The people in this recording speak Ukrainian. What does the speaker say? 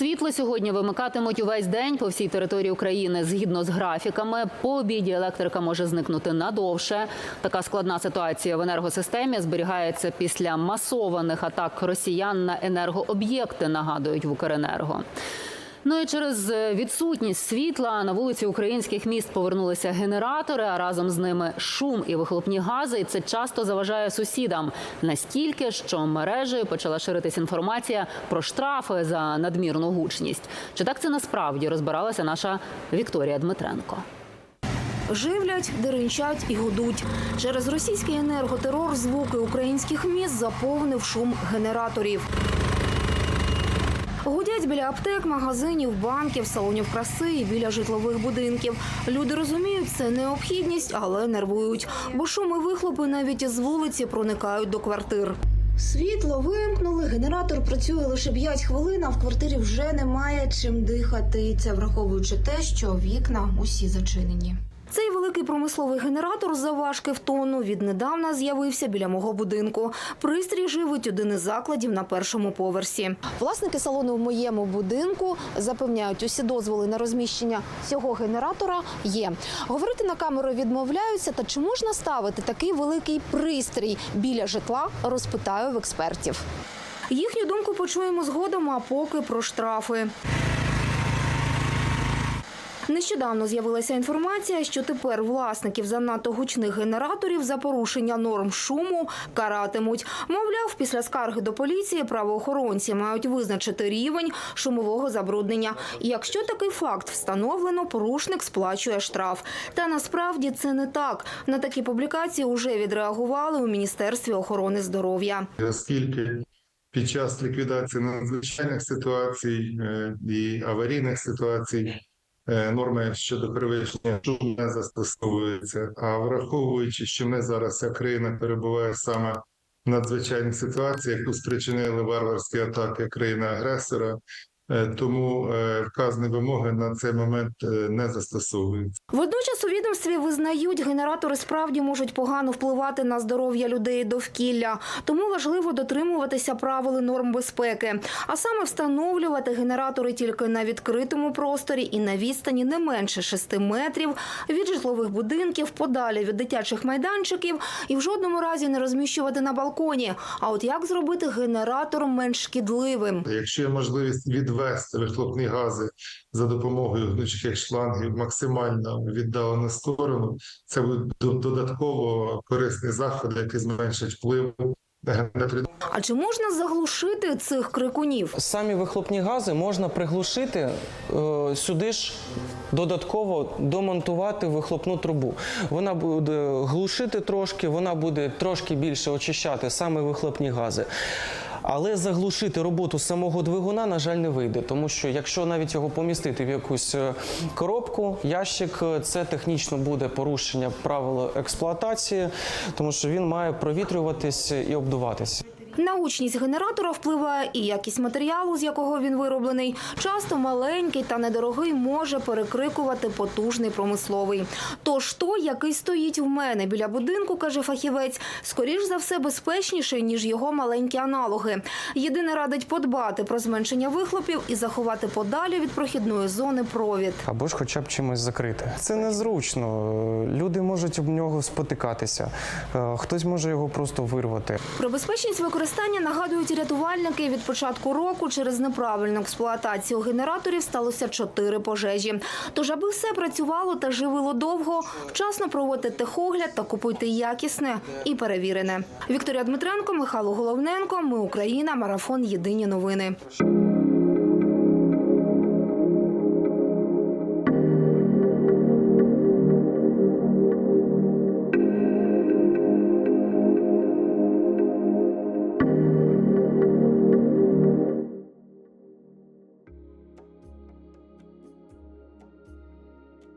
Світло сьогодні вимикатимуть увесь день по всій території України згідно з графіками. По обіді електрика може зникнути надовше. Така складна ситуація в енергосистемі зберігається після масованих атак росіян на енергооб'єкти. Нагадують в Укренерго. Ну і через е, відсутність світла на вулиці українських міст повернулися генератори, а разом з ними шум і вихлопні гази. І це часто заважає сусідам настільки, що мережею почала ширитись інформація про штрафи за надмірну гучність. Чи так це насправді розбиралася наша Вікторія Дмитренко? Живлять, деренчать і гудуть. Через російський енерготерор звуки українських міст заповнив шум генераторів. Гудять біля аптек, магазинів, банків, салонів краси і біля житлових будинків. Люди розуміють, це необхідність, але нервують, бо шум і вихлопи навіть із вулиці проникають до квартир. Світло вимкнули, генератор працює лише 5 хвилин, а в квартирі вже немає чим дихати. Це враховуючи те, що вікна усі зачинені. Цей великий промисловий генератор заважки в тонну віднедавна з'явився біля мого будинку. Пристрій живить один із закладів на першому поверсі. Власники салону в моєму будинку запевняють, усі дозволи на розміщення цього генератора є. Говорити на камеру відмовляються. Та чи можна ставити такий великий пристрій біля житла? Розпитаю в експертів. Їхню думку почуємо згодом, а поки про штрафи. Нещодавно з'явилася інформація, що тепер власників занадто гучних генераторів за порушення норм шуму каратимуть. Мовляв, після скарги до поліції правоохоронці мають визначити рівень шумового забруднення. Якщо такий факт встановлено, порушник сплачує штраф. Та насправді це не так. На такі публікації вже відреагували у міністерстві охорони здоров'я. оскільки під час ліквідації надзвичайних ситуацій е, і аварійних ситуацій норми щодо перевищення не застосовуються. А враховуючи, що ми зараз як країна перебуває саме в надзвичайній ситуації, яку спричинили варварські атаки країни-агресора, е, тому е, вказані вимоги на цей момент е, не застосовуються. Водночас у відомстві визнають, генератори справді можуть погано впливати на здоров'я людей довкілля. Тому важливо дотримуватися правил і норм безпеки, а саме встановлювати генератори тільки на відкритому просторі і на відстані не менше 6 метрів від житлових будинків, подалі від дитячих майданчиків і в жодному разі не розміщувати на балконі. А от як зробити генератор менш шкідливим? Якщо є можливість відвести вихлопні гази за допомогою гнучих шлангів максимально в віддалену сторону, це буде додатково корисний заход, який зменшить вплив. А чи можна заглушити цих крикунів? Самі вихлопні гази можна приглушити е, сюди ж додатково домонтувати вихлопну трубу. Вона буде глушити трошки, вона буде трошки більше очищати саме вихлопні гази. Але заглушити роботу самого двигуна, на жаль, не вийде, тому що якщо навіть його помістити в якусь е, коробку, ящик, е, це технічно буде порушення правил експлуатації, тому що він має провітрюватись і обдуватися. На гучність генератора впливає і якість матеріалу, з якого він вироблений. Часто маленький та недорогий може перекрикувати потужний промисловий. Тож той, який стоїть в мене біля будинку, каже фахівець, скоріш за все безпечніший, ніж його маленькі аналоги. Єдине радить подбати про зменшення вихлопів і заховати подалі від прохідної зони провід. Або ж хоча б чимось закрити. Це незручно. Люди можуть об нього спотикатися. Е, Хтось може його просто вирвати. Про безпечність використання нагадують рятувальники. Від початку року через неправильну експлуатацію генераторів сталося чотири пожежі. Тож, аби все працювало та живило довго, вчасно проводьте техогляд та купуйте якісне і перевірене. Вікторія Дмитренко, Михайло Головненко. Ми Україна. Марафон. Єдині новини.